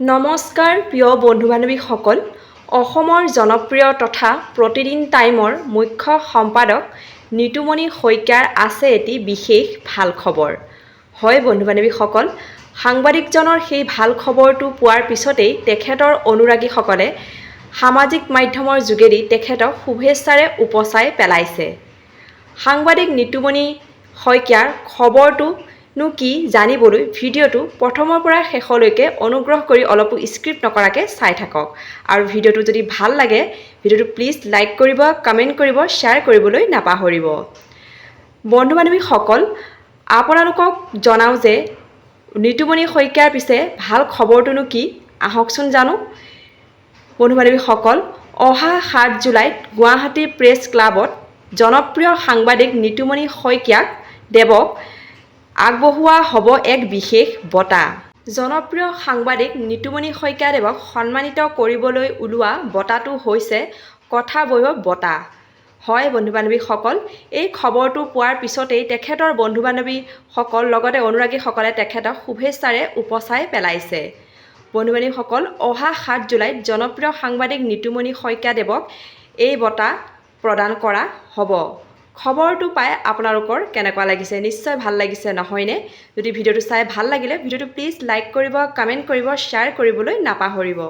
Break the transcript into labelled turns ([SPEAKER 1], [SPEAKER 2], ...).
[SPEAKER 1] নমস্কাৰ প্ৰিয় বন্ধু বান্ধৱীসকল অসমৰ জনপ্ৰিয় তথা প্ৰতিদিন টাইমৰ মুখ্য সম্পাদক নিতুমণি শইকীয়াৰ আছে এটি বিশেষ ভাল খবৰ। হয় বন্ধু বান্ধৱীসকল সাংবাদিকজনৰ সেই ভাল খবৰটো পোৱাৰ পিছতেই তেখেতৰ অনুৰাগীসকলে সামাজিক মাধ্যমৰ যোগেদি তেখেতক শুভেচ্ছাৰে উপচাই পেলাইছে। সাংবাদিক নিতুমণি শইকীয়াৰ খবৰটোনো কি জানিবলৈ ভিডিঅ'টো প্ৰথমৰ পৰা শেষলৈকে অনুগ্ৰহ কৰি অলপো স্ক্ৰিপ্ট নকৰাকৈ চাই থাকক। আৰু ভিডিঅ'টো যদি ভালো লাগে, ভিডিঅ'টো প্লিজ লাইক কৰিব কমেণ্ট কৰিব শ্বেয়াৰ কৰিবলৈ নাপাহৰিব। বন্ধু বান্ধৱীসকল আপোনালোকক জনাওঁ যে নিতুমণি শইকীয়াৰ পিছে ভালো খবৰটোনো কি? আহকচোন জানো। বন্ধু বান্ধৱীসকল অহা সাত জুলাইত গুৱাহাটী প্ৰেছ ক্লাবত জনপ্ৰিয় সাংবাদিক নিতুমণি শইকীয়াক দেৱক আগবঢ়োৱা হ'ব এক বিশেষ বঁটা। জনপ্ৰিয় সাংবাদিক নিতুমণি শইকীয়াদেৱক সন্মানিত কৰিবলৈ ওলোৱা বঁটাটো হৈছে কথা বৈভৱ বঁটা। হয় বন্ধু বান্ধৱীসকল এই খবৰটো পোৱাৰ পিছতেই তেখেতৰ বন্ধু বান্ধৱীসকল লগতে অনুৰাগীসকলে তেখেতক শুভেচ্ছাৰে উপচাই পেলাইছে। বন্ধু বান্ধৱীসকল অহা সাত জুলাইত জনপ্ৰিয় সাংবাদিক নিতুমণি শইকীয়াদেৱক এই বঁটা প্ৰদান কৰা হ'ব। খবৰটো পাই আপোনালোকৰ কেনেকুৱা লাগিছে? নিশ্চয় ভাল লাগিছে নহয়নে? যদি ভিডিঅ'টো চাই ভাল লাগিলে ভিডিঅ'টো প্লিজ লাইক কৰিব কমেণ্ট কৰিব শ্বেয়াৰ কৰিবলৈ নাপাহৰিব।